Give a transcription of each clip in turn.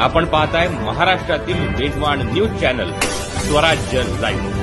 आपण पाहताय महाराष्ट्रातील वेगवान news channel Swarajya live.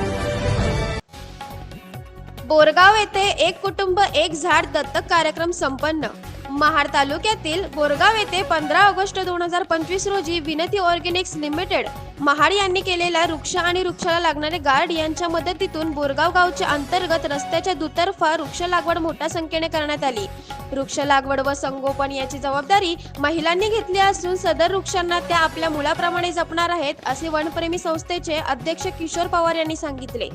Borgaon येथे एक कुटुंब एक झाड दत्तक कार्यक्रम संपन्न. महाड तालुक्यातील बोरगाव येथे पंधरा ऑगस्ट दोन हजार पंचवीस रोजी विनती ऑर्गॅनिक्स लिमिटेड महाड यांनी केलेल्या वृक्ष आणि वृक्षाला लागणारे गार्ड यांच्या मदतीतून बोरगाव गावच्या अंतर्गत रस्त्याच्या दुतर्फा वृक्ष लागवड मोठ्या संख्येने करण्यात आली. वृक्ष लागवड व संगोपन याची जबाबदारी महिलांनी घेतली असून सदर वृक्षांना त्या आपल्या मुलाप्रमाणे जपणार आहेत असे वनप्रेमी संस्थेचे अध्यक्ष किशोर पवार यांनी सांगितले.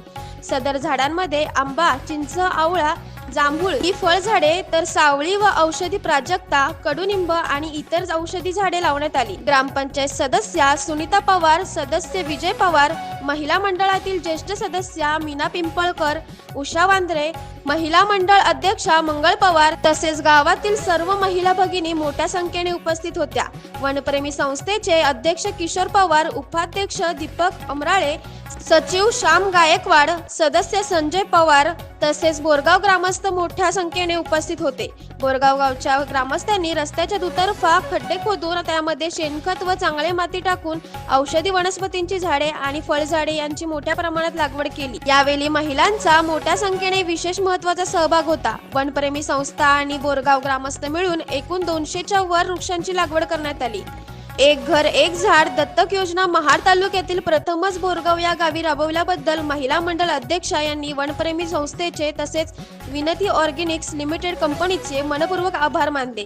सदर झाडांमध्ये आंबा चिंच आवळा जांभूळ ही फळझाडे तर सावळी व औषधी प्राजक्ता कडुनिंब आणि इतर औषधी झाडे लावण्यात आली. ग्रामपंचायत सदस्या सुनीता पवार सदस्य विजय पवार महिला मंडळातील ज्येष्ठ सदस्या मीना पिंपळकर उषा वांद्रे महिला मंडळ अध्यक्षा मंगळ पवार तसेच गावातील सर्व महिला भगिनी मोठ्या संख्येने उपस्थित होत्या. वनप्रेमी संस्थेचे अध्यक्ष किशोर पवार उपाध्यक्ष दीपक अमराळे सचिव श्याम गायकवाड सदस्य संजय पवार तसेच बोरगाव ग्रामस्थ मोठ्या संख्येने उपस्थित होते. बोरगाव गावच्या ग्रामस्थांनी रस्त्याच्या दुतर्फा खड्डे खोदून त्यामध्ये शेणखत व चांगले माती टाकून औषधी वनस्पतींची झाडे आणि फळझाडे यांची मोठ्या प्रमाणात लागवड केली. यावेळी महिलांचा मोठ्या संख्येने विशेष महत्त्वाचा सहभाग होता. वनप्रेमी संस्था आणि बोरगाव ग्रामस्थ मिळून एकूण दोनशेच्या वर वृक्षांची लागवड करण्यात आली. एक घर एक झाड दत्तक योजना महाड तालुक्यातील प्रथमच बोरगाव या गावी राबवल्याबद्दल महिला मंडळ अध्यक्षा यांनी वनप्रेमी संस्थेचे तसेच विनती ऑर्गॅनिक्स लिमिटेड कंपनीचे मनपूर्वक आभार मानले.